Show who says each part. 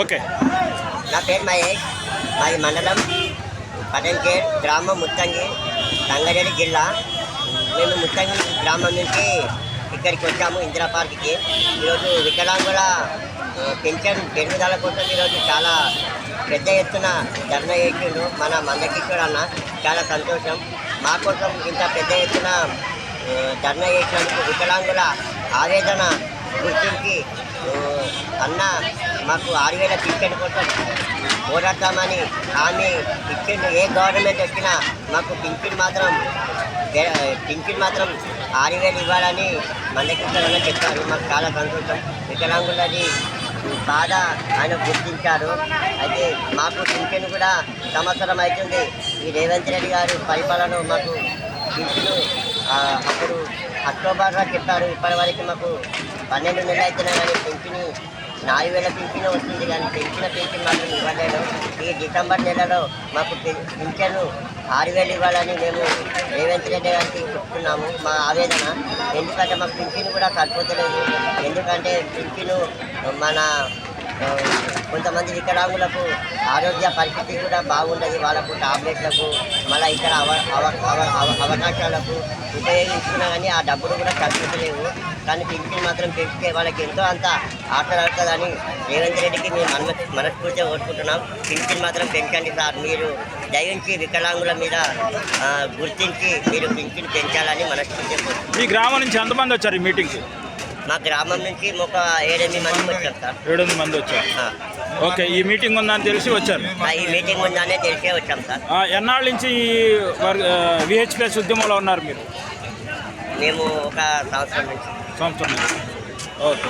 Speaker 1: Okay.
Speaker 2: నా పేరు మహేష్. మాది మండలం పటంకేట్ గ్రామం ముత్తంగి రంగారెడ్డి జిల్లా. మేము ముత్తంగి గ్రామం నుంచి ఇక్కడికి వచ్చాము ఇందిరా పార్క్కి. ఈరోజు వికలాంగుల పెంచడం పెన్షన్ పెరుగుదల కోసం ఈరోజు చాలా పెద్ద ఎత్తున ధర్నా చేసిండు మన మందకిషోర్ అన్న. చాలా సంతోషం. మా కోసం ఇంత పెద్ద ఎత్తున ధర్నా చేసినందుకు వికలాంగుల ఆవేదన గుర్తించి అన్న మాకు ఆరు వేల టికెట్ కోసం పోరాడతామని హామీ ఇచ్చిండు ఏ గవర్నమెంట్ వచ్చినా మాకు పింఛన్ మాత్రం వే- పింఛన్ మాత్రం ఆరు వేలు ఇవ్వాలని మందకిస్తారని చెప్పారు. మాకు చాలా సంతోషం. వికలాంగులది బాధ ఆయన గుర్తించారు. అయితే మాకు పింఛన్ కూడా సంవత్సరం అవుతుంది. ఈ రేవంత్ రెడ్డి గారు పరిపాలన మాకు పింఛను అప్పుడు అక్టోబర్లో చెప్పారు ఇప్పటి వరకు మాకు పన్నెండు నెలలు అవుతున్నాయి కానీ పెంచిని నాలుగు వేల పింఛను వస్తుంది కానీ పెంచిన పెన్షన్ మాత్రం ఇవ్వలేదు. ఈ డిసెంబర్ నెలలో మాకు పె- ఆరు వేలు ఇవ్వాలని మేము రేవంత్ రెడ్డి గారికి చెప్తున్నాము మా ఆవేదన. ఎందుకంటే మాకు పింఛను కూడా సరిపోతలేదు. ఎందుకంటే పింఛను మన కొంతమంది వికలాంగులకు ఆరోగ్య పరిస్థితి కూడా బాగుండదు. వాళ్ళకు టాబ్లెట్లకు మళ్ళీ ఇతర అవ అవ అవ అవకాశాలకు ఉపయోగించుకున్నా కానీ ఆ డబ్బులు కూడా సరిపోతలేవు. కానీ పింఛన్ మాత్రం పెంచితే వాళ్ళకి ఎంతో అంత ఆటలాడుతుందని రేవంత్ రెడ్డికి మేము మన మనస్ఫూర్తిగా కోరుకుంటున్నాం. పింఛన్ మాత్రం పెంచండి సార్. మీరు దయించి వికలాంగుల మీద గుర్తించి మీరు పింఛన్ పెంచాలని మనస్ఫూర్తిగా కోరుకుంటున్నాం.
Speaker 1: మీ గ్రామం నుంచి ఎంతమంది వచ్చారు ఈ మీటింగ్కి?
Speaker 2: మా గ్రామం నుంచి ఒక ఏడెనిమిది మంది వచ్చాం సార్.
Speaker 1: ఏడు ఎనిమిది మంది వచ్చారు. ఓకే ఈ మీటింగ్ ఉందని తెలిసి వచ్చారు.
Speaker 2: ఈ మీటింగ్ ఉందనే తెలిసే వచ్చాం సార్.
Speaker 1: ఎన్నాళ్ళ నుంచి ఈ విహెచ్పిఎస్ ఉద్యమంలో ఉన్నారు మీరు?
Speaker 2: మేము ఒక సంవత్సరం నుంచి.
Speaker 1: సంవత్సరం నుంచి. ఓకే.